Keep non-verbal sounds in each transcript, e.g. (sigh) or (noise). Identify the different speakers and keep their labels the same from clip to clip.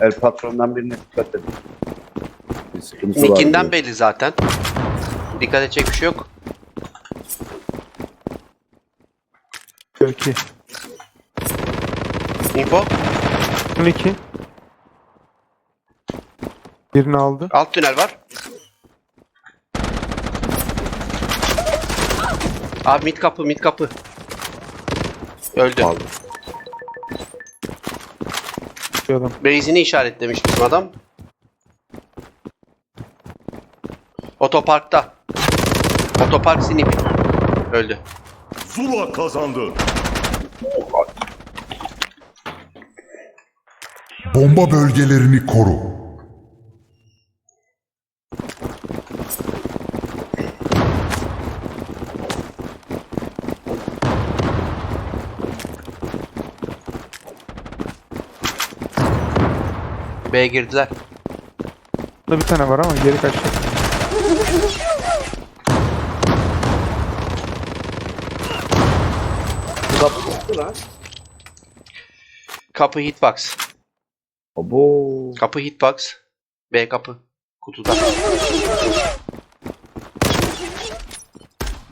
Speaker 1: El patrondan birine dikkat edin. Bir sıkıntı var.
Speaker 2: Nickinden
Speaker 1: diyor.
Speaker 2: belli zaten. Dikkat edecek bir şey yok.
Speaker 3: Belki.
Speaker 2: Info.
Speaker 3: 12. Birini aldı.
Speaker 2: Alt tünel var. Abi mid kapı mid kapı. Öldü.
Speaker 1: Aldım.
Speaker 3: Adam.
Speaker 2: Base'ini işaretlemiş bizim adam. Otoparkta. Otopark sinip. Öldü.
Speaker 4: Zula kazandı.
Speaker 5: Bomba bölgelerini koru.
Speaker 2: B'ye girdiler.
Speaker 3: Burada bir tane var ama geri kaçtı.
Speaker 2: Kapı hitbox.
Speaker 1: Abo.
Speaker 2: Kapı hitbox. B kapı. Kutuda.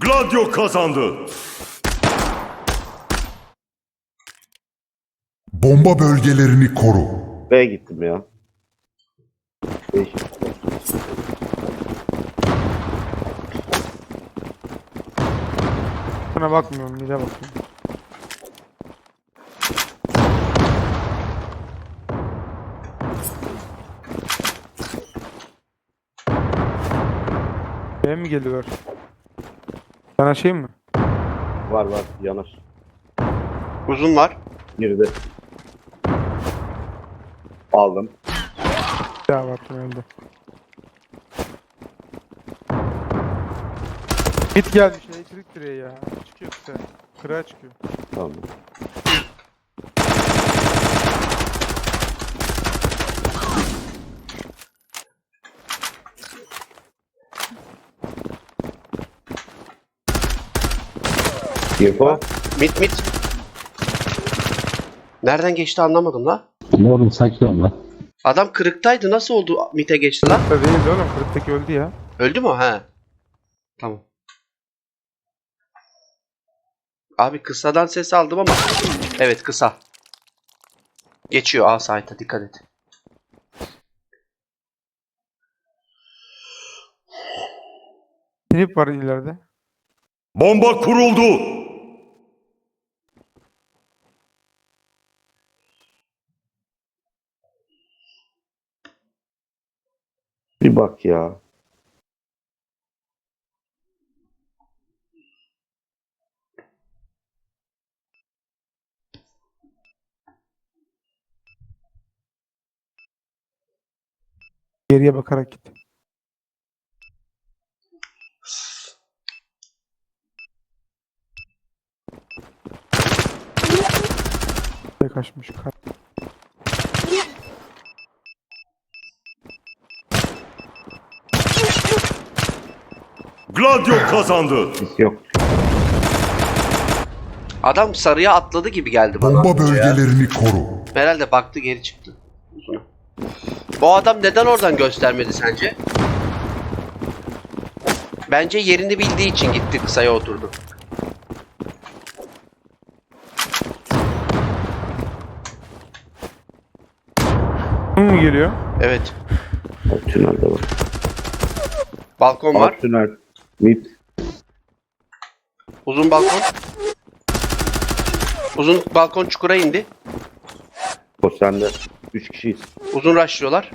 Speaker 4: Gladio kazandı.
Speaker 5: Bomba bölgelerini koru.
Speaker 1: B'ye gittim ya. Beş.
Speaker 3: Sana bakmıyorum. Mide bakıyorum. Benim mi geliyor? Sana şey mi?
Speaker 1: Var var yanar.
Speaker 2: Uzun var.
Speaker 1: Girdi. Aldım.
Speaker 3: Bir daha var tünelde. Git geldi şey elektrik direği ya. Çıkıyor kısa. Kırağa çıkıyor.
Speaker 1: Tamam. Info.
Speaker 2: Mit mit. Nereden geçti anlamadım la.
Speaker 6: Ne oğlum sakin ol lan.
Speaker 2: Adam kırıktaydı. Nasıl oldu mite geçti lan?
Speaker 3: Da değil oğlum. Kırıktaki öldü ya.
Speaker 2: Öldü mü? He. Tamam. Abi kısadan ses aldım ama. Evet kısa. Geçiyor A site'a dikkat et.
Speaker 3: Sinip var ileride.
Speaker 4: Bomba kuruldu.
Speaker 1: Bir bak ya.
Speaker 3: Geriye bakarak git. Ne kaçmış.
Speaker 4: Gladio kazandı.
Speaker 1: Yok.
Speaker 2: Adam sarıya atladı gibi geldi bana.
Speaker 5: Bomba bölgelerini koru.
Speaker 2: Herhalde baktı geri çıktı. Uzuna. Bu adam neden oradan göstermedi sence? Bence yerini bildiği için gitti kısaya oturdu.
Speaker 3: Mu geliyor?
Speaker 2: Evet.
Speaker 1: Tünelde var.
Speaker 2: Balkon var.
Speaker 1: Alt tünel. Mid.
Speaker 2: Uzun balkon. Uzun balkon çukura indi.
Speaker 1: O sende. Üç kişiyiz.
Speaker 2: Uzun rushlıyorlar.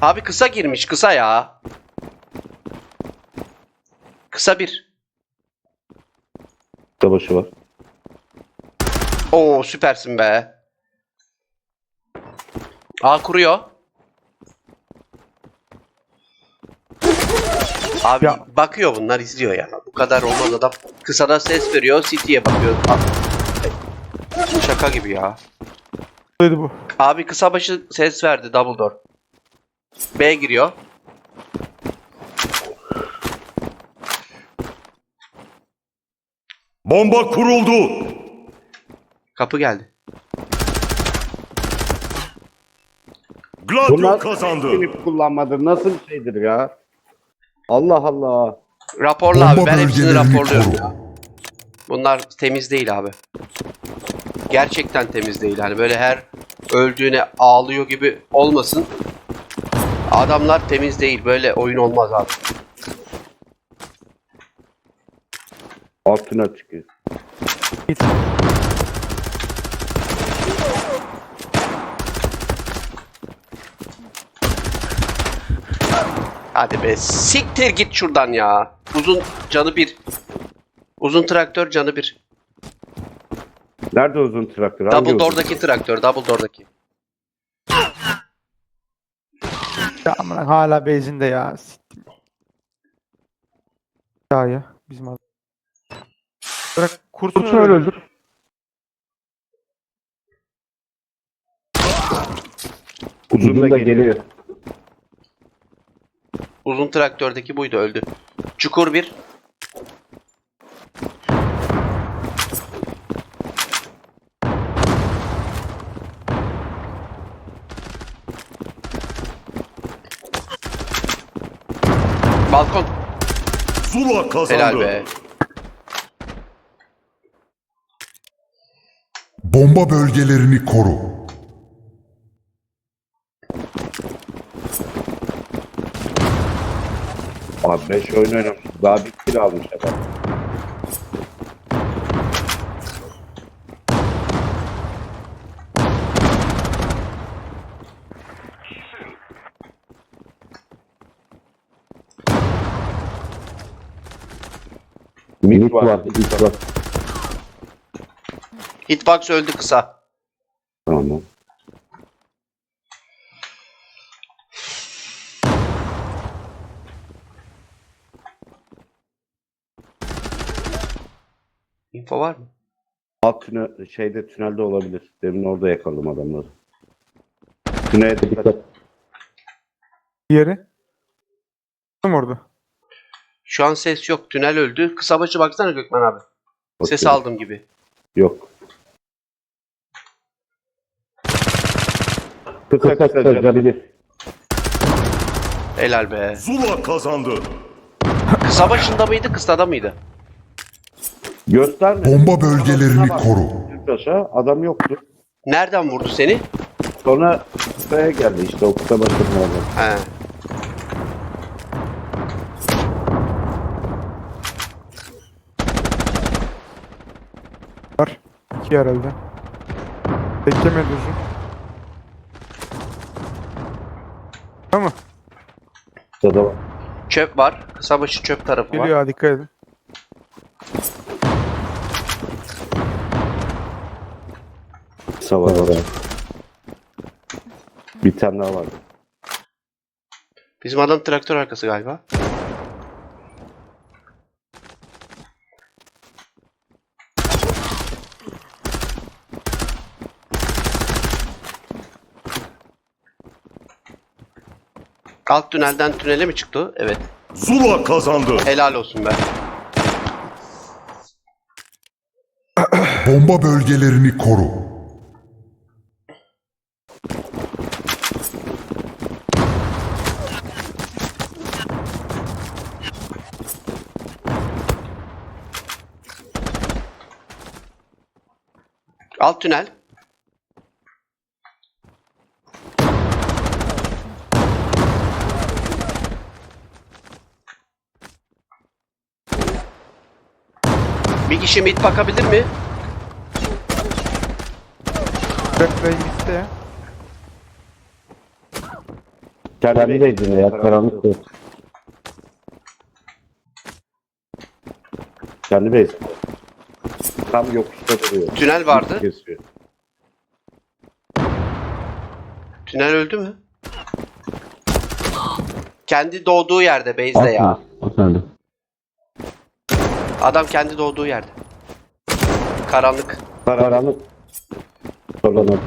Speaker 2: Abi kısa girmiş kısa ya. Kısa bir.
Speaker 1: Savaşı var.
Speaker 2: Oo süpersin be. A kuruyor. Abi
Speaker 3: Ya.
Speaker 2: bakıyor bunlar izliyor ya. Bu kadar olmaz adam. Kısada ses veriyor. City'ye bakıyor. A- Şaka gibi ya.
Speaker 3: Dedi bu.
Speaker 2: Abi kısa başı ses verdi double door. B giriyor.
Speaker 4: Bomba kuruldu.
Speaker 2: Kapı geldi.
Speaker 4: Gladio
Speaker 1: Bunlar
Speaker 4: kazandı.
Speaker 1: Kullanmadır. Nasıl bir şeydir ya? Allah Allah.
Speaker 2: Raporla abi ben hepsini raporluyorum. Bunlar temiz değil abi. Gerçekten temiz değil. Hani böyle her öldüğüne ağlıyor gibi olmasın. Adamlar temiz değil. Böyle oyun olmaz abi.
Speaker 1: Altına çıkıyor.
Speaker 3: Git.
Speaker 2: Hadi be siktir git şuradan ya. Uzun canı bir. Uzun traktör canı bir.
Speaker 1: Nerede uzun traktör? Hangi
Speaker 2: Double
Speaker 1: uzun?
Speaker 2: door'daki traktör. Double door'daki.
Speaker 3: Ya amına hala base'inde ya. Siktim. Ya ya bizim adam. Bırak kursun öyle öldür.
Speaker 1: Uzun da geliyor.
Speaker 2: Uzun traktördeki buydu öldü. Çukur bir. Balkon.
Speaker 4: Zula kazandı.
Speaker 2: Helal be.
Speaker 5: Bomba bölgelerini koru.
Speaker 1: Abi 5 oyun oynamış. Daha bir kill almış adam. Mid var. Mid var.
Speaker 2: Hitbox öldü kısa.
Speaker 1: Tamam.
Speaker 2: Info var mı?
Speaker 1: Alt tünel, şeyde tünelde olabilir. Demin orada yakaladım adamları. Tünelde dikkat.
Speaker 3: Diğeri. Tam orada.
Speaker 2: Şu an ses yok. Tünel öldü. Kısa başı baksana Gökmen abi. Ses
Speaker 1: Bakıyorum.
Speaker 2: aldım gibi.
Speaker 1: Yok. Kısa kısa canı.
Speaker 2: Helal be.
Speaker 4: Zula kazandı.
Speaker 2: Kısa başında mıydı, kısada mıydı?
Speaker 1: Gösterme.
Speaker 5: Bomba bölgelerini koru.
Speaker 1: Aşağı adam yoktu.
Speaker 2: Nereden vurdu seni?
Speaker 1: Sonra kısaya geldi işte o kısa başında adam.
Speaker 2: He.
Speaker 3: Var. İki herhalde. Beklemedi uzun. Tamam.
Speaker 1: Kısada var.
Speaker 2: Çöp var. Kısa başı çöp tarafı var.
Speaker 3: Geliyor ha dikkat edin.
Speaker 1: Kısa var orada. Bir tane daha var.
Speaker 2: Bizim adam traktör arkası galiba. Alt tünelden tünele mi çıktı? Evet.
Speaker 4: Zula kazandı.
Speaker 2: Helal olsun be.
Speaker 5: Bomba bölgelerini koru.
Speaker 2: Alt tünel. Bir kişi mid bakabilir mi?
Speaker 3: Gitti ya.
Speaker 1: Kendi de ya karanlık yok. Kendi base. Tam yokuşta duruyor.
Speaker 2: Tünel vardı.
Speaker 1: Kesiyor.
Speaker 2: Tünel öldü mü? Kendi doğduğu yerde base'de ya. Adam kendi doğduğu yerde. Karanlık.
Speaker 1: Karanlık. Sonradan.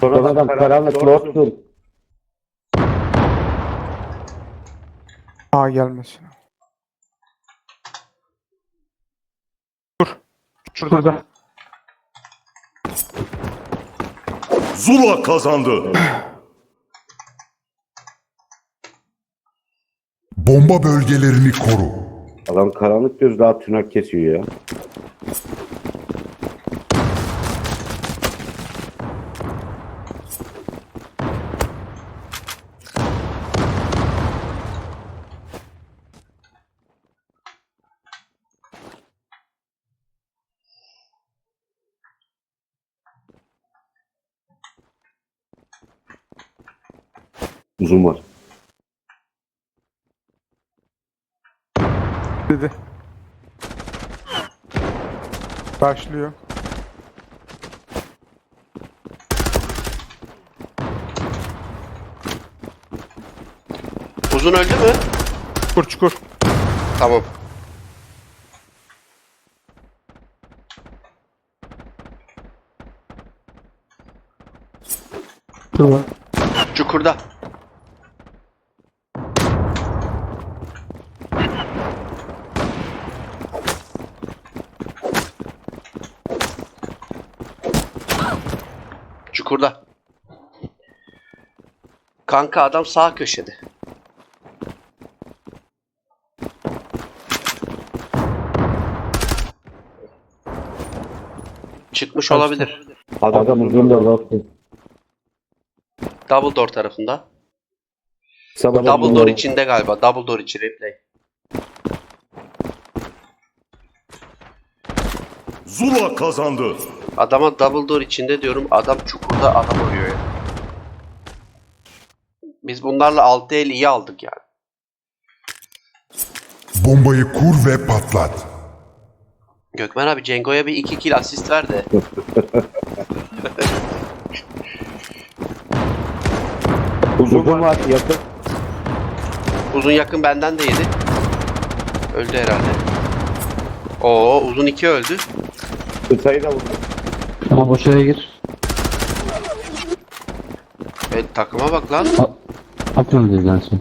Speaker 1: Sonradan karanlık lordsun.
Speaker 3: Aa gelmesin. Dur. Şurada.
Speaker 4: Zula kazandı.
Speaker 5: Bomba bölgelerini koru.
Speaker 1: Adam karanlık göz daha tünel kesiyor ya. Uzun var.
Speaker 3: Dedi. Başlıyor.
Speaker 2: Uzun öldü mü?
Speaker 3: Çukur çukur.
Speaker 2: Tamam. Çukurda. Çukurda. Kanka adam sağ köşede. Çıkmış olabilir.
Speaker 1: Adam, uzun da baktı.
Speaker 2: Double door tarafında.
Speaker 1: Sabah
Speaker 2: Double door içinde galiba. Double door içi replay.
Speaker 4: Zula kazandı.
Speaker 2: Adama double door içinde diyorum. Adam çukurda adam arıyor ya. Biz bunlarla 6 el iyi aldık yani.
Speaker 5: Bombayı kur ve patlat.
Speaker 2: Gökmen abi Cengo'ya bir 2 kill asist ver de. (laughs)
Speaker 1: Uzun var yakın.
Speaker 2: Uzun yakın benden de yedi. Öldü herhalde. Oo uzun 2 öldü.
Speaker 1: Kısayı da vurdu.
Speaker 6: Ama boşaya gir.
Speaker 2: E, takıma bak lan.
Speaker 6: Atıyorum dedin sen.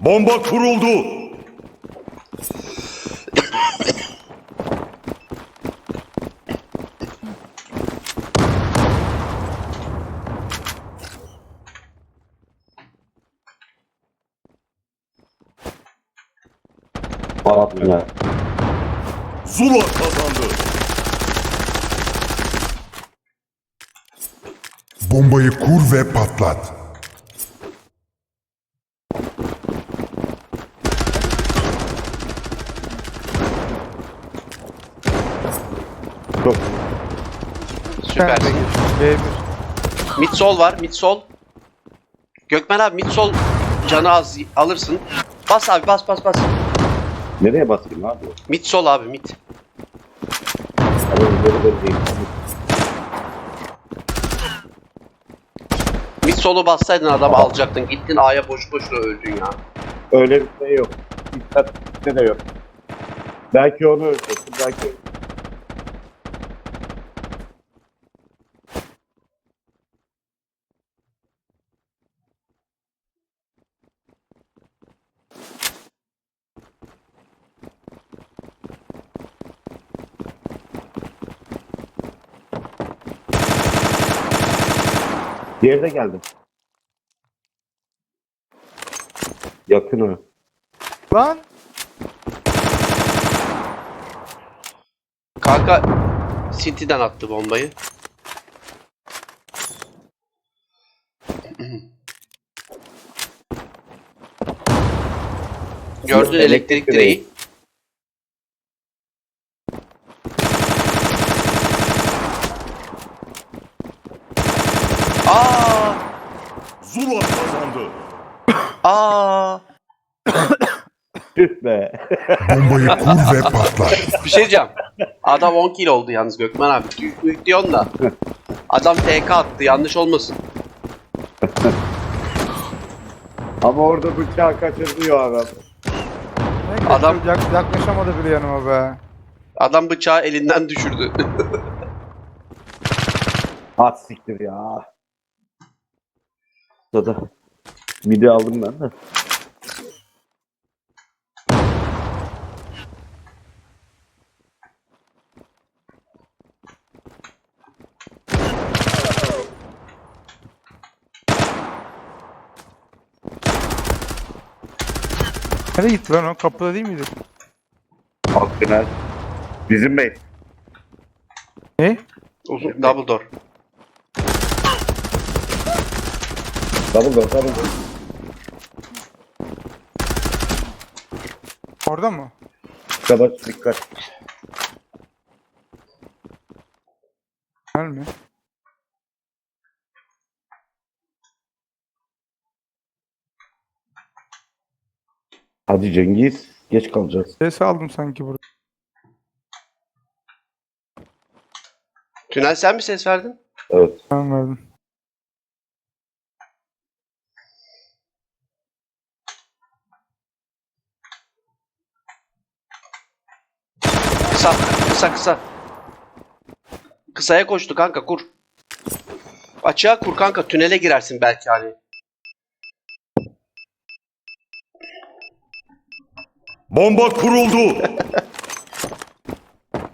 Speaker 4: Bomba kuruldu.
Speaker 1: Patlar.
Speaker 4: Zula kazandı.
Speaker 5: Bombayı kur ve patlat.
Speaker 1: Çok.
Speaker 2: Süpersin.
Speaker 3: B1.
Speaker 2: Mid sol var. Mid sol. Gökmen abi mid sol canı az alırsın. Bas abi bas bas bas.
Speaker 1: Nereye basayım abi?
Speaker 2: Mid sol abi mid.
Speaker 1: Adam böyle böyle değil.
Speaker 2: Mid solu bassaydın adamı alacaktın. Gittin A'ya boş boşuna öldün ya.
Speaker 1: Öyle bir şey yok. İstatistikte de yok. Belki onu öldürsün, belki Diğeri de geldi. Yakın o.
Speaker 3: Lan.
Speaker 2: Kanka City'den attı bombayı. Gördün elektrik direği. Aa!
Speaker 4: Zula kazandı.
Speaker 2: Aa!
Speaker 1: Be.
Speaker 5: Bombayı kur ve patlat. (laughs)
Speaker 2: Bir şey diyeceğim. Adam 10 kill oldu yalnız Gökmen abi. Büyük büyük diyorsun da. Adam TK attı yanlış olmasın.
Speaker 1: Ama orada bıçağı kaçırıyor adam.
Speaker 3: Ne
Speaker 2: Adam-
Speaker 3: yak, yaklaşamadı bile yanıma be.
Speaker 2: Adam bıçağı elinden düşürdü.
Speaker 1: At (laughs) siktir ya. Dada. Midi aldım ben de.
Speaker 3: Nereye gitti lan o? Kapıda değil miydi?
Speaker 1: Tünel. Bizim bey.
Speaker 3: Ne?
Speaker 2: Uzun double door.
Speaker 1: Double door, double door.
Speaker 3: Orada mı?
Speaker 1: Dikkat, dikkat.
Speaker 3: Tünel
Speaker 1: Hadi Cengiz. Geç kalacağız.
Speaker 3: Ses aldım sanki burada.
Speaker 2: Tünel sen mi ses verdin?
Speaker 1: Evet.
Speaker 3: Ben verdim.
Speaker 2: Kısa, kısa, kısa. Kısaya koştu kanka kur. Açığa kur kanka tünele girersin belki hani.
Speaker 4: Bomba kuruldu. (laughs)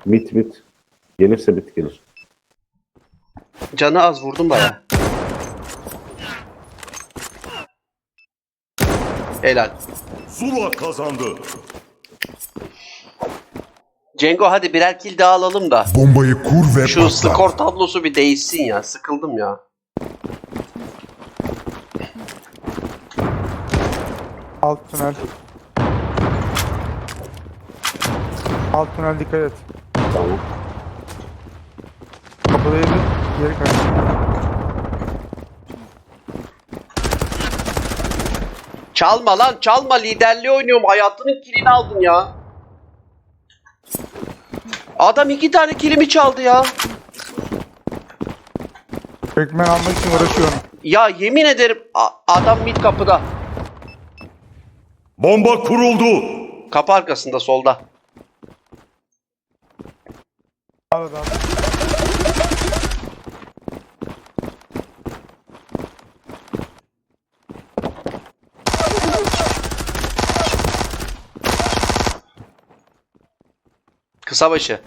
Speaker 1: Mit mit. Gelirse bit gelir.
Speaker 2: Canı az vurdum baya. Helal.
Speaker 4: Zula kazandı.
Speaker 2: Cengo hadi birer kill daha alalım da.
Speaker 5: Bombayı kur ve
Speaker 2: Şu
Speaker 5: patlat.
Speaker 2: skor tablosu bir değişsin ya. Sıkıldım ya.
Speaker 3: Alt tünel. Alt tünel dikkat et.
Speaker 1: Tamam.
Speaker 3: Kapıdaydı. Geri kaç.
Speaker 2: Çalma lan çalma liderliği oynuyorum. Hayatının kilini aldın ya. Adam iki tane kilimi çaldı ya.
Speaker 3: Kökmen almak için uğraşıyorum.
Speaker 2: Ya yemin ederim adam mid kapıda.
Speaker 4: Bomba kuruldu.
Speaker 2: Kapı arkasında solda.
Speaker 3: Al adam.
Speaker 2: Kısa başı.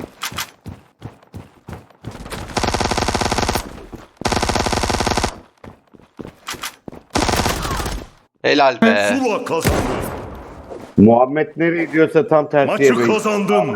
Speaker 2: Helal be.
Speaker 4: Zula kazandı.
Speaker 1: Muhammed nereye gidiyorsa tam tersiye
Speaker 4: Maçı
Speaker 1: bey.
Speaker 4: kazandım.